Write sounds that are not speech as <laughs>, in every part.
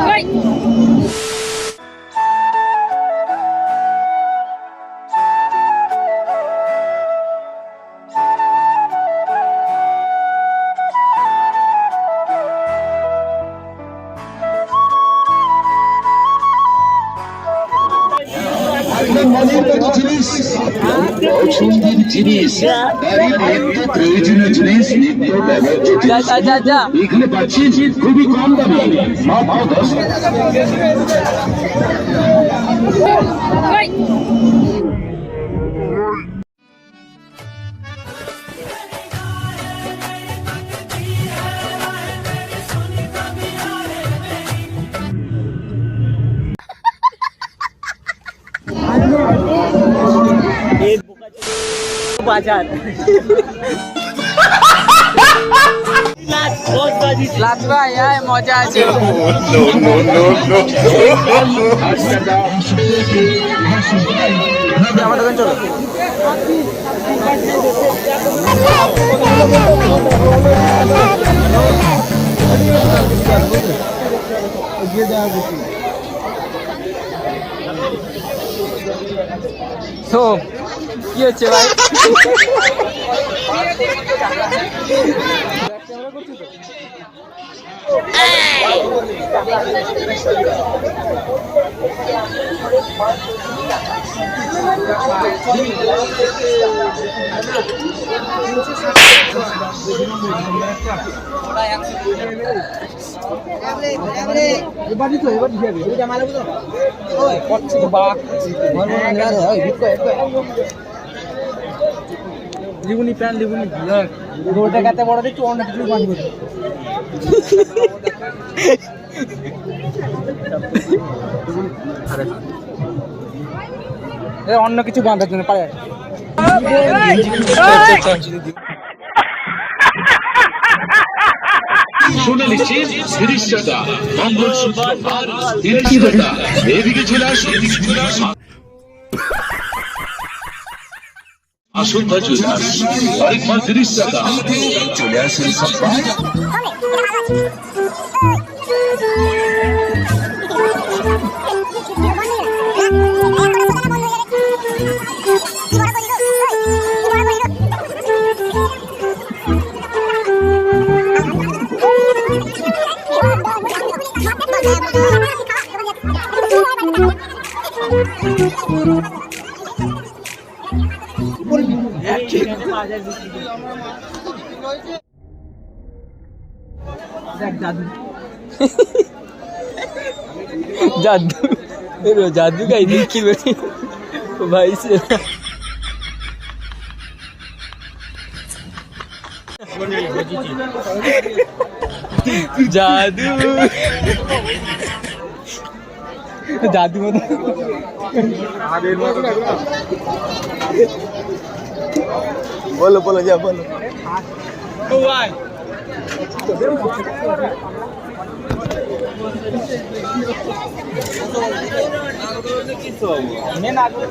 不 মজার জিনিস পছন্দের জিনিস বাড়ির নিত্য প্রয়োজনীয় জিনিস নিত্য ব্যবহৃত যা যা যা যা এখানে পাচ্ছি খুবই কম দামে মাত্র দশ বাজার। লাট ভাই আয় মজা আছে। আমার দোকান চলো তো কি হচ্ছে ভাই? লিগুনি প্যান লিগুনি রোডে কাতে বড় দেখছি অন্য কিছু বাঁধি করে অন্য কিছু বাঁধার জন্য পারে শুনে নিশ্চিত তিরিশ টাকা মঙ্গলসূত্র আর তিরিশ টাকা এদিকে চলে আসুন এদিকে চলে আসুন। আসুন ভাই চলে আসুন। আরেক মাল তিরিশ টাকা চলে আসুন সবাই जादू एरो जादू का इधर की बेटी भाई से जादू জাদু মতো বলো বলো যা বলো। মেন আগে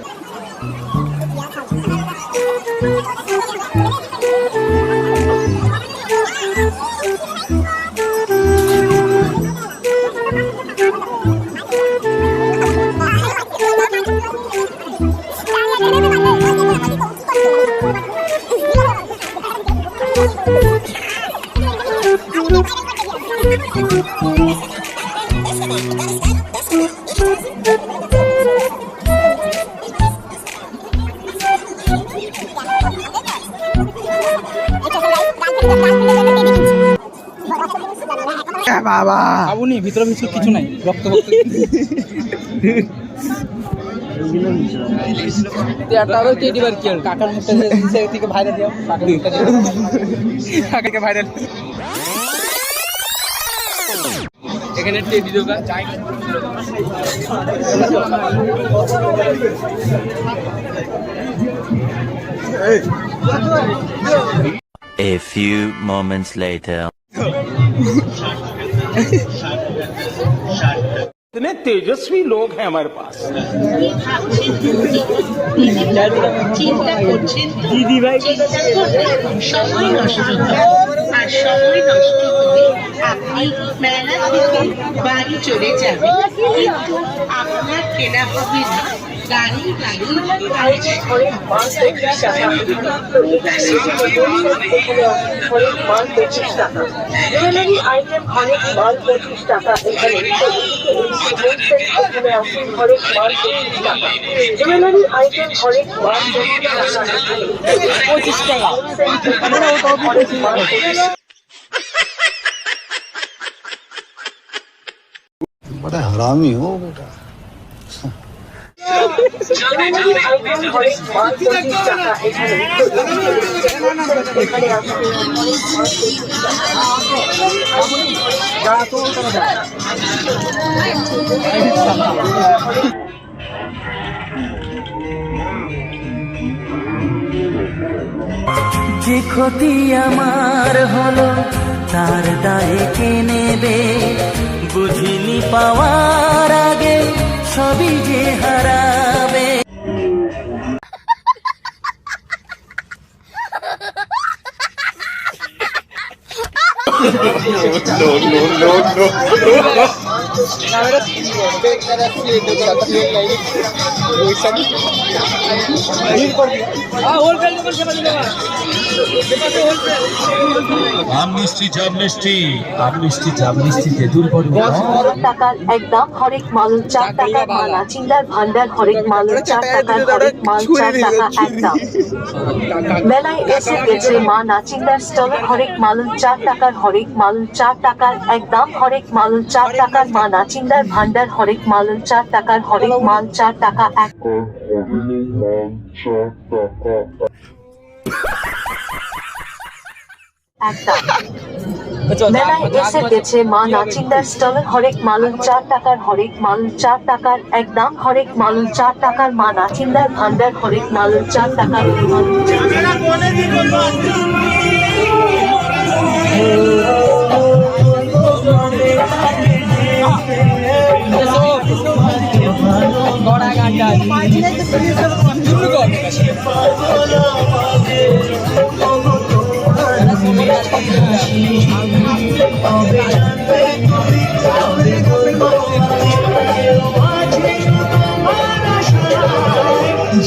বাবা। আবুনি ভিতরে ভিতরে কিছু নাই রক্ত রক্ত তেয়াটারও টেডি বার কি আর কাকার মুখটা থেকে ভাইরাল দিও কাকার মুখটা দিও ভাইরাল <laughs> এখানে টেডি দোকান A few moments later. इतने तेजस्वी लोग हैं हमारे पास চিন্তা করছেন আর সময় নষ্ট হলে আপনি মেলা থেকে বাড়ি চলে যাবেন। কিন্তু আপনার কেনা হবে না গাড়ি গাড়ি আজ অনেক মাল পঁচিশ টাকা অনেক মাল পঁচিশ টাকা জুয়েলারি আইটেম অনেক মাল পঁচিশ টাকা এখানে এখানে আসুন অনেক মাল পঁচিশ টাকা জুয়েলারি আইটেম অনেক মাল পঁচিশ টাকা পঁচিশ টাকা অনেক মাল পঁচিশ बड़ा हरामी हो बेटा যে ক্ষতি আমার হলো তার দায়ে কে নেবে? বুঝিনি পাওয়ার আগে সবই যে হারাবে। আম মিষ্টি জাম মিষ্টি। আম মিষ্টি জাম মিষ্টি তেঁতুল টাকার একদম হরেক মাল চার টাকার মালা। চিন্দার ভান্ডার হরেক মাল চার টাকার হরেক মাল চার টাকা একদম মেলায় এসে গেছে মা নাচিন্দার স্টল হরেক মাল চার টাকার হরেক মাল চার টাকার একদম হরেক মাল চার টাকার মা নাচিন্দার ভান্ডার হরেক মাল চার টাকার হরেক মাল চার টাকা এক। মেলায় এসে গেছে মা নাচিন্দার স্টল হরেক মালুন চার টাকার হরেক মালুন চার টাকার একদম হরেক মালুন চার টাকার মা নাচিন্দার ভান্ডার হরেক মালুন চার টাকার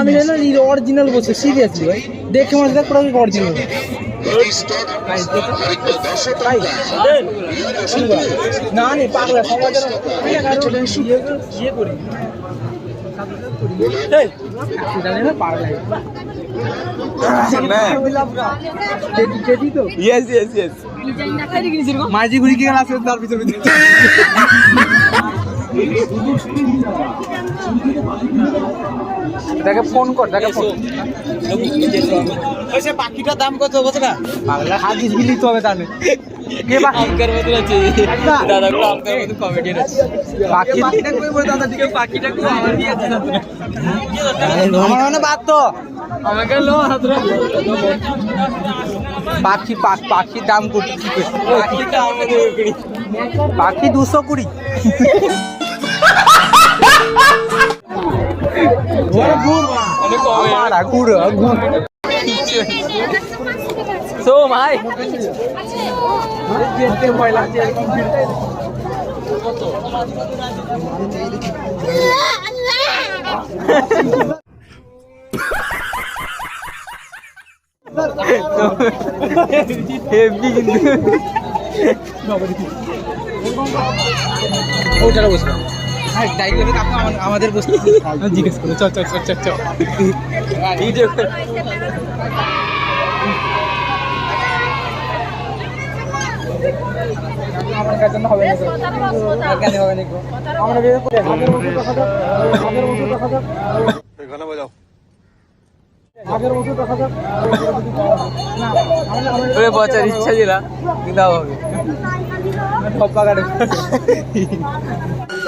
আমি জানি না অরিজিনাল বলছে সিরিয়াসলি ভাই। দেখে মনে দেখ পড়া অরিজিনাল না পাগলা সমাজের ইয়ে করি। মাঝি ঘুরি কি আছে তার ভিতরে তাকে ফোন কর তাকে ফোন পাখিটার দাম কত বলছে না বাংলা তো হবে তাহলে। পাখি পাখির দাম কত পাখি দুশো কুড়ি। আমার গুড় গুড় সো ভাই। হেভি কিন্তু ওটারে বসবে আমাদের বস্তু জিজ্ঞেস করো চ চ চ চ চ দেখা যাক ওরে বচার ইচ্ছা ছিল। কিন্তু হবে। <laughs>